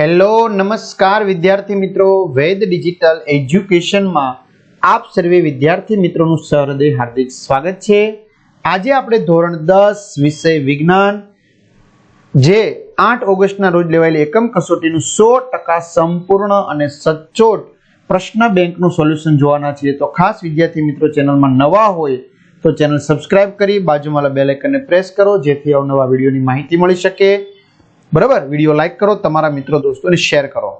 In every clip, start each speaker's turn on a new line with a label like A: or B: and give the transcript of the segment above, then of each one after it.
A: hello નમસ્કાર વિદ્યાર્થી મિત્રો વેદ ડિજિટલ એજ્યુકેશનમાં આપ સર્વે વિદ્યાર્થી મિત્રોનું સહૃદય હાર્દિક સ્વાગત છે આજે આપણે ધોરણ દસ વિષય વિજ્ઞાન જે આઠ ઓગસ્ટના રોજ લેવાયેલી એકમ કસોટીનું સો ટકા સંપૂર્ણ અને સચોટ પ્રશ્ન બેંકનું સોલ્યુશન જોવાના છીએ તો ખાસ વિદ્યાર્થી મિત્રો ચેનલમાં નવા હોય તો ચેનલ સબસ્ક્રાઈબ કરી બાજુમાં બેલ આઇકનને પ્રેસ કરો જેથી અવનવા વિડીયોની માહિતી મળી શકે બરાબર વિડીયો લાઇક કરો તમારા મિત્રો દોસ્તોને શેર કરો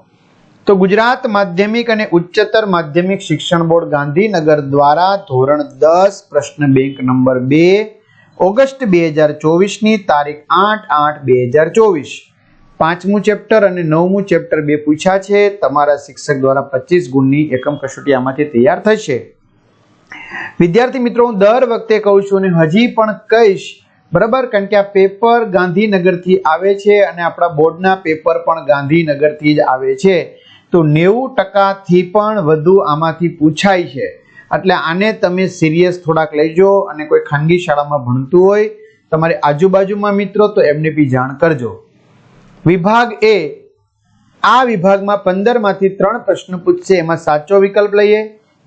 A: તો ગુજરાત માધ્યમિક અને ઉચ્ચતર માધ્યમિક શિક્ષણ બોર્ડ ગાંધીનગર દ્વારા ધોરણ દસ પ્રશ્ન બેંક નંબર બે ઓગસ્ટ બે હજાર ચોવીસની તારીખ આઠ આઠ બે હજાર ચોવીસ પાંચમું ચેપ્ટર અને નવમું ચેપ્ટર બે પૂછ્યા છે તમારા શિક્ષક દ્વારા પચીસ ગુણની એકમ કસોટી આમાંથી તૈયાર થશે વિદ્યાર્થી મિત્રો હું દર વખતે કહું છું અને હજી પણ કહીશ બરાબર કારણ કે આ પેપર ગાંધીનગરથી આવે છે અને આપણા બોર્ડના પેપર પણ ગાંધીનગરથી જ આવે છે તો નેવું ટકાથી પણ વધુ આમાંથી પૂછાય છે એટલે આને તમે સિરિયસ થોડાક લેજો અને કોઈ ખાનગી શાળામાં ભણતું હોય તમારી આજુબાજુમાં મિત્રો તો એમને બી જાણ કરજો વિભાગ એ આ વિભાગમાં પંદરમાંથી ત્રણ પ્રશ્ન પૂછશે એમાં સાચો વિકલ્પ લઈએ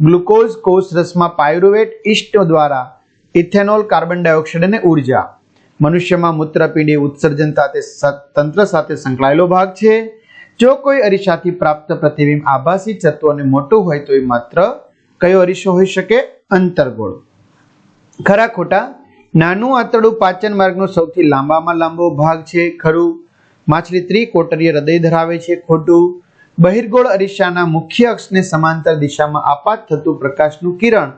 A: ગ્લુકોઝ કોષ રસમાં પાયરુવેટ ઇસ્ટ દ્વારા ઇથેનોલ કાર્બન ડાયોક્સાઇડ અને ઉર્જા મનુષ્યમાં મૂત્રપીંડી ઉત્સર્જન સાથે તંત્ર સાથે સંકળાયેલો ભાગ છે જો કોઈ અરીસાથી પ્રાપ્ત પ્રતિબિંબ આભાસી તત્વને મોટું હોય તો એ માત્ર કયો અરીસો હોઈ શકે અંતર્ગોળ ખરા ખોટા નાનું આંતરડું પાચન માર્ગનો સૌથી લાંબામાં લાંબો ભાગ છે ખરું માછલી ત્રિકોટરીય હૃદય ધરાવે છે ખોટું બહિર્ગોળ અરીસાના મુખ્ય અક્ષને સમાંતર દિશામાં આપાત થતું પ્રકાશનું કિરણ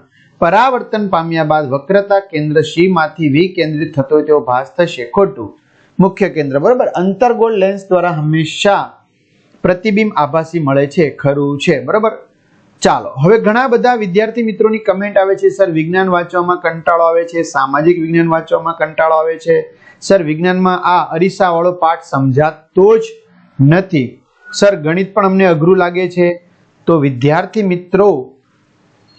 A: પરાવર્તન પામ્યા બાદ વક્રતા કેન્દ્ર માંથી વિકેન્દ્રિત થતો તેવો ભાસ થશે ખોટું મુખ્ય કેન્દ્ર બરાબર અંતરગોળ લેન્સ દ્વારા હંમેશા પ્રતિબિંબ આભાસી મળે છે ખરું છે બરાબર ચાલો હવે ઘણા બધા વિદ્યાર્થી મિત્રોની કમેન્ટ આવે છે સર વિજ્ઞાન વાંચવામાં કંટાળો આવે છે સામાજિક વિજ્ઞાન વાંચવામાં કંટાળો આવે છે સર વિજ્ઞાનમાં આ અરીસાવાળો પાઠ સમજાતો જ નથી સર ગણિત પણ અમને અઘરું લાગે છે તો વિદ્યાર્થી મિત્રો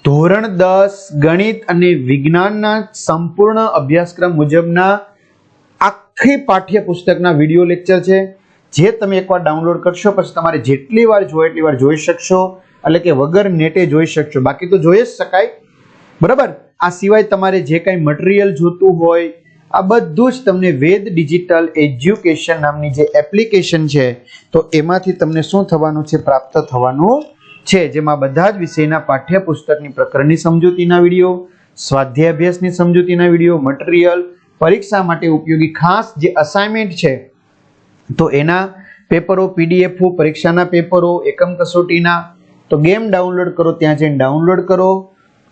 A: ધોરણ દસ ગણિત અને વિજ્ઞાનના સંપૂર્ણ અભ્યાસક્રમ મુજબના આખી પાઠ્યપુસ્તકના વિડીયો લેક્ચર છે જે તમે એકવાર ડાઉનલોડ કરશો પછી તમારે જેટલી વાર જોઈએ એટલી વાર જોઈ શકશો એટલે કે વગર નેટે જોઈ શકશો બાકી તો જોઈ જ શકાય બરાબર આ સિવાય તમારે જે કાંઈ મટીરિયલ જોતું હોય આ બધું જ તમને વેદ ડિજિટલ એજ્યુકેશન નામની જે એપ્લિકેશન છે તો એમાંથી તમને શું થવાનું છે પ્રાપ્ત થવાનું છે જેમાં બધા જ વિષયના પાઠ્યપુસ્તકની પ્રકરણની સમજૂતીના વિડીયો સ્વાધ્યાય અભ્યાસની સમજૂતીના વિડીયો મટીરિયલ પરીક્ષા માટે ઉપયોગી ખાસ જે અસાઇનમેન્ટ છે તો એના પેપરો પીડીએફ પરીક્ષાના પેપરો એકમ કસોટીના તો ગેમ ડાઉનલોડ કરો ત્યાં જઈને ડાઉનલોડ કરો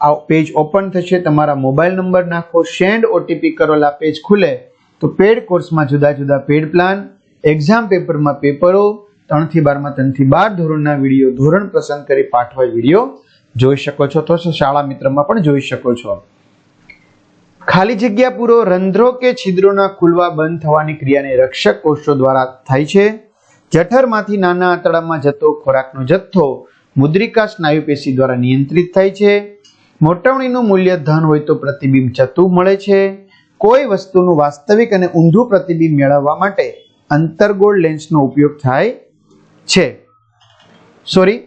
A: આ પેજ ઓપન થશે તમારા મોબાઈલ નંબર નાખો સેન્ડ ઓટીપી કરો પેજ ખુલે તો પેડ કોર્સમાં જુદા જુદા પેડ પ્લાન એક્ઝામ પેપરમાં પેપરો ત્રણથી બારમાં ત્રણથી બાર ધોરણના વિડીયો ધોરણ પસંદ કરી પાઠવા વિડીયો જોઈ શકો છો તો શાળા મિત્રમાં પણ જોઈ શકો છો ખાલી જગ્યા પૂરો રંધ્રો કે છિદ્રોના ખુલવા બંધ થવાની ક્રિયાને રક્ષક કોષો દ્વારા થાય છે જઠરમાંથી નાના આંતળામાં જતો ખોરાકનો જથ્થો મુદ્રિકા સ્નાયુપેશી દ્વારા નિયંત્રિત થાય છે મોટવણીનું મૂલ્ય ધન હોય તો પ્રતિબિંબ જતું મળે છે કોઈ વસ્તુનું વાસ્તવિક અને ઊંધું પ્રતિબિંબ મેળવવા માટે અંતરગોળ લેન્સનો ઉપયોગ થાય છે સોરી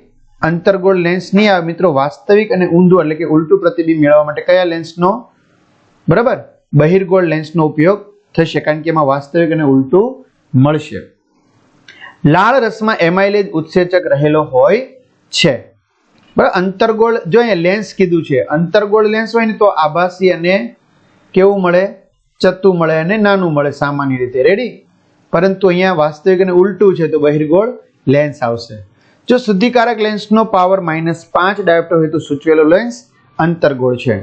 A: અંતરગોળ લેન્સની આ મિત્રો વાસ્તવિક અને ઊંધું એટલે કે ઉલટું પ્રતિબિંબ મેળવવા માટે કયા લેન્સનો બરાબર બહિર્ગોળ લેન્સનો ઉપયોગ થશે કારણ કે એમાં વાસ્તવિક અને ઉલટું મળશે લાળ રસમાં એમાઇલેજ ઉત્સેચક રહેલો હોય છે બરાબર અંતરગોળ જો અહીંયા લેન્સ કીધું છે અંતરગોળ લેન્સ હોય ને તો આભાસી અને કેવું મળે ચત્તું મળે અને નાનું મળે સામાન્ય રીતે રેડી પરંતુ અહીંયા વાસ્તવિક અને ઉલટું છે તો બહિર્ગોળ લેન્સ આવશે જો શુદ્ધિકારક લેન્સનો પાવર માઇનસ પાંચ ડાયોપ્ટર હોય તો સૂચવેલો લેન્સ અંતર્ગોળ છે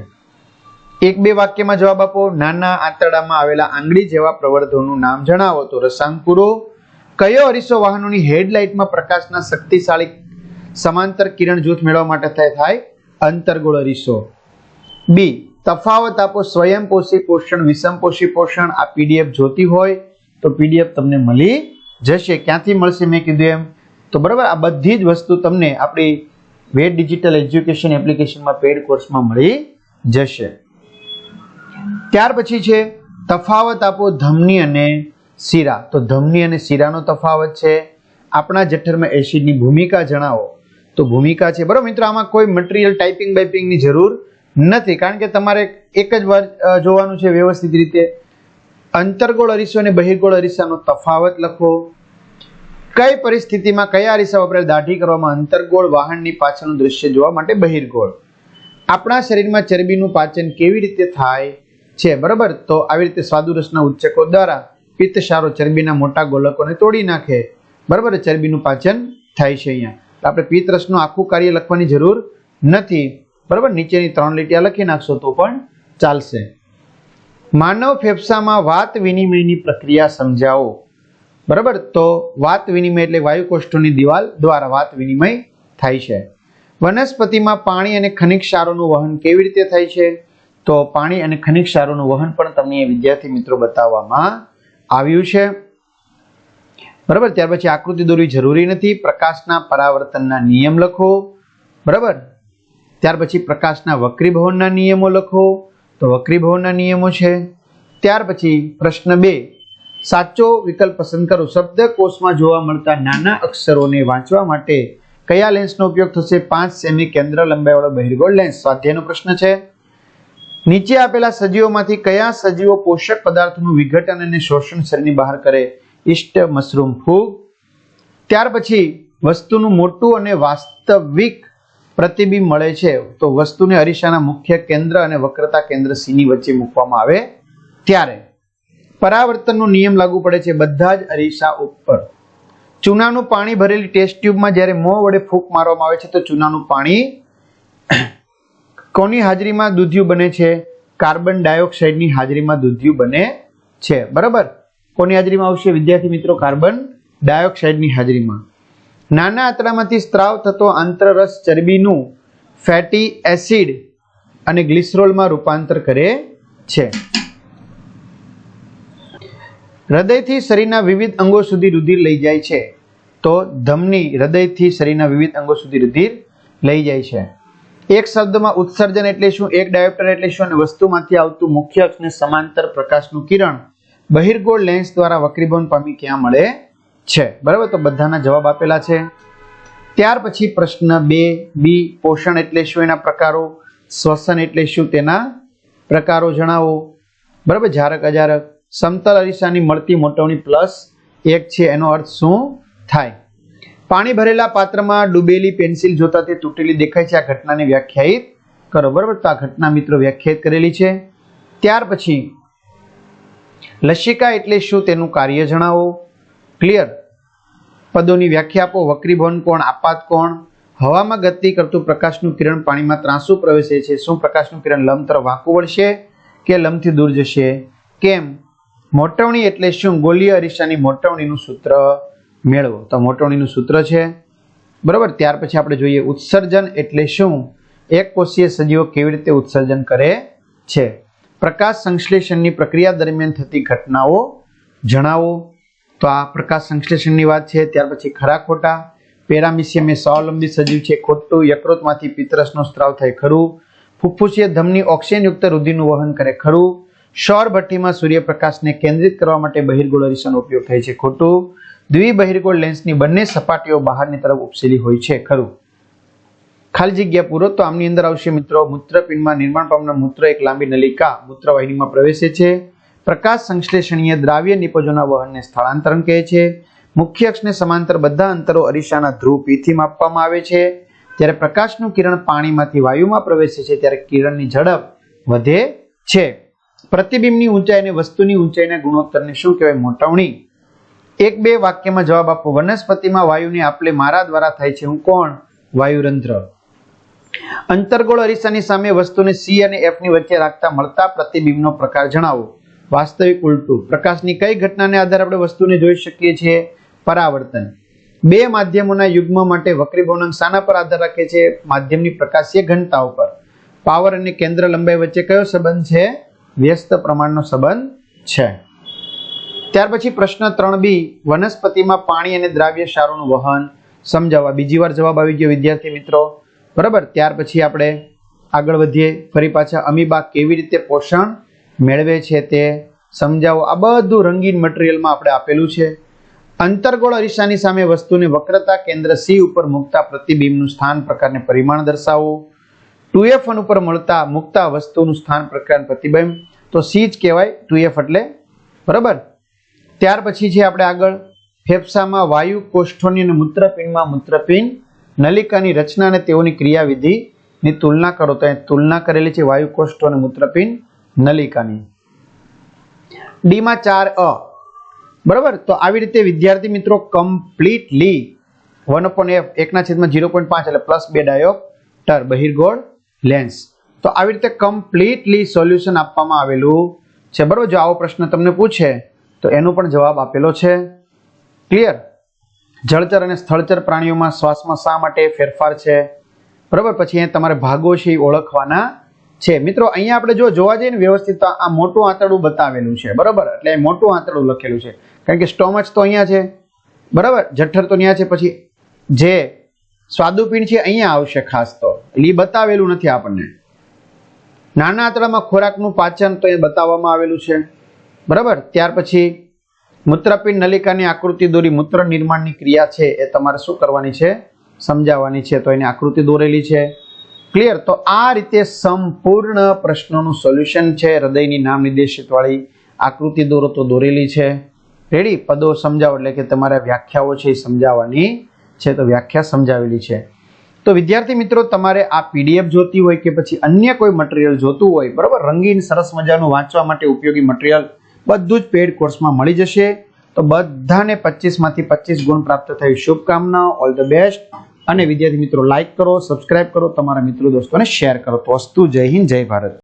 A: એક બે વાક્યમાં જવાબ આપો નાના આંતરડામાં આવેલા આંગળી જેવા પ્રવર્ધનનું નામ જણાવો તો રસાંકુરો કયો અરીસો વાહનોની હેડલાઇટમાં પ્રકાશના શક્તિશાળી સમાંતર કિરણ જૂથ મેળવવા માટે થાય અંતર્ગોળ અરીસો બી તફાવત આપો સ્વયંપોષી પોષણ વિષમપોષી પોષણ આ પીડીએફ જોતી હોય તો પીડીએફ તમને મળી જશે ક્યાંથી મળશે મેં કીધું એમ તો બરાબર આ બધી જ વસ્તુ તમને આપણી વેડ ડિજિટલ એજ્યુકેશન એપ્લિકેશનમાં પેડ કોર્સમાં મળી જશે ત્યાર પછી છે તફાવત આપો ધમની અને શીરા તો ધમની અને શીરાનો તફાવત છે આપણા જઠરમાં એસિડની ભૂમિકા જણાવો તો ભૂમિકા છે બરાબર મિત્રો આમાં કોઈ મટીરિયલ ટાઈપિંગ બાઇપિંગની જરૂર નથી કારણ કે તમારે એક જ વાર જોવાનું છે વ્યવસ્થિત રીતે અંતર્ગોળ અરીસો અને બહિર્ગોળ અરીસાનો તફાવત લખો કઈ પરિસ્થિતિમાં કયા અરીસા વપરાય દાઢી કરવામાં અંતરગોળ વાહનની પાછળનું દૃશ્ય જોવા માટે બહિર્ગોળ આપણા શરીરમાં ચરબીનું પાચન કેવી રીતે થાય છે બરાબર તો આવી રીતે સ્વાદુરસના ઉચ્ચકો દ્વારા પિત્તશારો ચરબીના મોટા ગોલકોને તોડી નાખે બરાબર ચરબીનું પાચન થાય છે અહીંયા આપણે પિત્તરસનું આખું કાર્ય લખવાની જરૂર નથી બરાબર નીચેની ત્રણ લીટીયા લખી નાખશો તો પણ ચાલશે માનવ ફેફસામાં વાત વિનિમયની પ્રક્રિયા સમજાવો બરાબર તો વાત વિનિમય એટલે વાયુકોષ્ઠોની દિવાલ દ્વારા વાત વિનિમય થાય છે વનસ્પતિમાં પાણી અને ખનિજ ક્ષારોનું વહન કેવી રીતે થાય છે તો પાણી અને ખનિક ક્ષારોનું વહન પણ તમને વિદ્યાર્થી મિત્રો બતાવવામાં આવ્યું છે બરાબર ત્યાર પછી આકૃતિ દોરવી જરૂરી નથી પ્રકાશના પરાવર્તનના નિયમ લખો બરાબર ત્યાર પછી પ્રકાશના વક્રીભવનના નિયમો લખો તો વક્રીભવનના નિયમો છે ત્યાર પછી પ્રશ્ન બે સાચો વિકલ્પ પસંદ કરો શબ્દકોશમાં જોવા મળતા નાના અક્ષરોને વાંચવા માટે કયા લેન્સનો ઉપયોગ થશે પાંચ સેમી કેન્દ્ર લંબાઈવાળો બહિર્ગોળ લેન્સ સ્વાધ્યાયનો પ્રશ્ન છે નીચે આપેલા સજીવોમાંથી કયા સજીવો પોષક પદાર્થનું વિઘટન અને શોષણ શરીરની બહાર કરે ઈસ્ટ મશરૂમ ફૂગ ત્યાર પછી વસ્તુનું મોટું અને વાસ્તવિક પ્રતિબિંબ મળે છે તો વસ્તુને અરીસાના મુખ્ય કેન્દ્ર અને વક્રતા કેન્દ્ર સીની વચ્ચે મૂકવામાં આવે ત્યારે પરાવર્તનનો નિયમ લાગુ પડે છે બધા જ અરીસા ઉપર ચૂનાનું પાણી ભરેલી ટેસ્ટ ટ્યુબમાં જ્યારે મોં વડે ફૂંક મારવામાં આવે છે તો ચૂનાનું પાણી કોની હાજરીમાં દૂધિયું બને છે કાર્બન ડાયોક્સાઇડની હાજરીમાં દૂધિયું બને છે બરાબર કોની હાજરીમાં આવશે વિદ્યાર્થી મિત્રો કાર્બન ડાયોક્સાઇડની હાજરીમાં નાના આંતરામાંથી સ્ત્રાવ થતો આંતરરસ ચરબીનું ફેટી એસિડ અને ગ્લિસરોલમાં રૂપાંતર કરે છે હૃદયથી શરીરના વિવિધ અંગો સુધી રુધિર લઈ જાય છે તો ધમની હૃદયથી શરીરના વિવિધ અંગો સુધી રુધિર લઈ જાય છે એક શબ્દમાં ઉત્સર્જન એટલે શું એક ડાયોપ્ટર એટલે શું અને વસ્તુમાંથી આવતું મુખ્ય અક્ષને સમાંતર પ્રકાશનું કિરણ બહિર્ગોળ લેન્સ દ્વારા વક્રીભવન પામી ક્યાં મળે છે બરાબર તો બધાના જવાબ આપેલા છે ત્યાર પછી પ્રશ્ન બે બી પોષણ એટલે શું એના પ્રકારો શ્વસન એટલે શું તેના પ્રકારો જણાવો બરાબર જારક અજારક સમતલ અરીસાની મળતી મોટવણી પ્લસ એક છે એનો અર્થ શું થાય પાણી ભરેલા પાત્રમાં ડૂબેલી પેન્સિલ જોતા તે તૂટેલી દેખાય છે આ ઘટનાને વ્યાખ્યાયિત કરો બરાબર તો આ ઘટના મિત્રો વ્યાખ્યાયિત કરેલી છે ત્યાર પછી લસિકા એટલે શું તેનું કાર્ય જણાવો ક્લિયર પદોની વ્યાખ્યા આપો વક્રીભવન કોણ આપાત કોણ હવામાં ગતિ કરતું પ્રકાશનું કિરણ પાણીમાં ત્રાંસુ પ્રવેશે છે શું પ્રકાશનું કિરણ લંબ તરફ વાંકું વળશે કે લંબથી દૂર જશે કેમ મોટવણી એટલે શું ગોલીય અરીસાની મોટવણીનું સૂત્ર મેળવો તો મોટવણીનું સૂત્ર છે બરાબર ત્યાર પછી આપણે જોઈએ ઉત્સર્જન એટલે શું એક કોષીય સજીવો કેવી રીતે ઉત્સર્જન કરે છે પ્રકાશ સંશ્લેષણની પ્રક્રિયા દરમિયાન થતી ઘટનાઓ જણાવો તો આ પ્રકાશ સંશ્લેષણની વાત છે ત્યાર પછી ખરા ખોટા પેરામિસિયમ એ સ્વાવલંબી સજીવ છે ખોટું યકૃતમાંથી પિત્તરસનો સ્ત્રાવ થાય ખરું ફુફ્ફુસીય ધમની ઓક્સિજનયુક્ત રુધિરનું વહન કરે ખરું સૌર ભઠ્ઠીમાં સૂર્યપ્રકાશને કેન્દ્રિત કરવા માટે બહિર્ગોળ અરીસાનો ઉપયોગ થાય છે ખોટું દ્વિબહિર્ગોળ લેન્સની બંને સપાટીઓ બહારની તરફ ઉપસેલી હોય છે ખરું ખાલી જગ્યા પૂરો તો આમની અંદર આવશે મિત્રો મૂત્રપિંડમાં નિર્માણ પામનાર મૂત્ર એક લાંબી નલિકા મૂત્રવાહિનીમાં પ્રવેશે છે પ્રકાશ સંશ્લેષણીય દ્રાવ્ય નિપજોના વહનને સ્થળાંતરણ કહે છે મુખ્ય અક્ષને સમાંતર બધા અંતરો અરીસાના ધ્રુવ પીથી માપવામાં આવે છે ત્યારે પ્રકાશનું કિરણ પાણીમાંથી વાયુમાં પ્રવેશે છે ત્યારે કિરણની ઝડપ વધે છે પ્રતિબિંબની ઊંચાઈ અને વસ્તુની ઊંચાઈના ગુણોત્તરને શું કહેવાય મોટવણી એક બે વાક્યમાં જવાબ આપો વનસ્પતિમાં વાયુની આપલે મારા દ્વારા થાય છે હું કોણ વાયુરંધ્ર અંતરગોળ અરીસાની સામે વસ્તુને સી અને એફની વચ્ચે રાખતા મળતા પ્રતિબિંબનો પ્રકાર જણાવો વાસ્તવિક ઉલટું પ્રકાશની કઈ ઘટનાને આધારે આપણે વસ્તુને જોઈ શકીએ છીએ પરાવર્તન બે માધ્યમોના યુગ્મ માટે વક્રીભવન શાના પર આધાર રાખે છે માધ્યમની પ્રકાશીય ઘનતા ઉપર પાવર અને કેન્દ્ર લંબાઈ વચ્ચે કયો સંબંધ છે વ્યસ્ત પ્રમાણનો સંબંધ છે ત્યાર પછી પ્રશ્ન ત્રણ બી વનસ્પતિમાં પાણી અને દ્રાવ્ય સારોનું વહન સમજાવવા બીજી વાર જવાબ આવી ગયો વિદ્યાર્થી મિત્રો બરાબર ત્યાર પછી આપણે આગળ વધીએ ફરી પાછા અમીબા કેવી રીતે પોષણ મેળવે છે તે સમજાવો આ બધું રંગીન મટીરિયલમાં આપણે આપેલું છે અંતરગોળ અરીસાની સામે વસ્તુને વક્રતા કેન્દ્ર સી ઉપર મૂકતા પ્રતિબિંબનું સ્થાન પ્રકારને પરિમાણ દર્શાવવું ટુ એફ ઉપર મળતા મૂકતા વસ્તુનું સ્થાન પ્રકાર પ્રતિબિંબ તો સી જ કહેવાય ટુ એફ એટલે બરાબર ત્યાર પછી છે આપણે આગળ ફેફસામાં વાયુ કોષ્ઠોની અને મૂત્રપિંડમાં મૂત્રપિંડ નલિકાની રચના અને તેઓની ક્રિયાવિધિની તુલના કરો તો તુલના કરેલી છે વાયુ કોષ્ઠો અને મૂત્રપિંડ નલિકાની ડીમાં ચાર અ બરાબર તો આવી રીતે વિદ્યાર્થી મિત્રો કમ્પ્લીટલી વન અપોન એફ એકના છેદમાં ઝીરો પોઈન્ટ પાંચ એટલે પ્લસ બે ડાયોપ્ટર બહિર્ગોળ લેન્સ તો આવી રીતે કમ્પ્લીટલી સોલ્યુશન આપવામાં આવેલું છે બરાબર જો આવો પ્રશ્ન તમને પૂછે તો એનો પણ જવાબ આપેલો છે ક્લિયર જળચર અને સ્થળચર પ્રાણીઓમાં શ્વાસમાં શા માટે ફેરફાર છે બરાબર પછી અહીંયા તમારે ભાગો ભાગોશી ઓળખવાના છે મિત્રો અહીંયા આપણે જો જોવા જઈએ ને વ્યવસ્થિત આ મોટું આંતરડું બતાવેલું છે બરાબર એટલે મોટું આંતરડું લખેલું છે કારણ કે સ્ટોમચ તો અહીંયા છે બરાબર જઠ્ઠર તો ત્યાં છે પછી જે સ્વાદુપિંડ છે અહીંયા આવશે ખાસ તો એટલે બતાવેલું નથી આપણને નાના આંતરડામાં ખોરાકનું પાચન તો એ બતાવવામાં આવેલું છે બરાબર ત્યાર પછી મૂત્રપિંડ નલિકાની આકૃતિ દોરી મૂત્ર નિર્માણની ક્રિયા છે એ તમારે શું કરવાની છે સમજાવવાની છે તો એની આકૃતિ દોરેલી છે ક્લિયર તો આ રીતે સંપૂર્ણ પ્રશ્નોનું સોલ્યુશન છે હૃદયની નામ નિર્દેશિતવાળી આકૃતિ દોરો તો દોરેલી છે રેડી પદો સમજાવો એટલે કે તમારે વ્યાખ્યાઓ છે એ સમજાવવાની છે તો વ્યાખ્યા સમજાવેલી છે તો વિદ્યાર્થી મિત્રો તમારે આ પીડીએફ જોતી હોય કે પછી અન્ય કોઈ મટીરિયલ જોતું હોય બરાબર રંગીન સરસ મજાનું વાંચવા માટે ઉપયોગી મટીરિયલ બધું જ પેડ કોર્સમાં મળી જશે તો બધાને પચીસમાંથી પચીસ ગુણ પ્રાપ્ત થયું શુભકામના ઓલ ધ બેસ્ટ અને વિદ્યાર્થી મિત્રો લાઇક કરો સબસ્ક્રાઇબ કરો તમારા મિત્રો દોસ્તોને શેર કરો તો અસ્તુ જય હિન્દ જય ભારત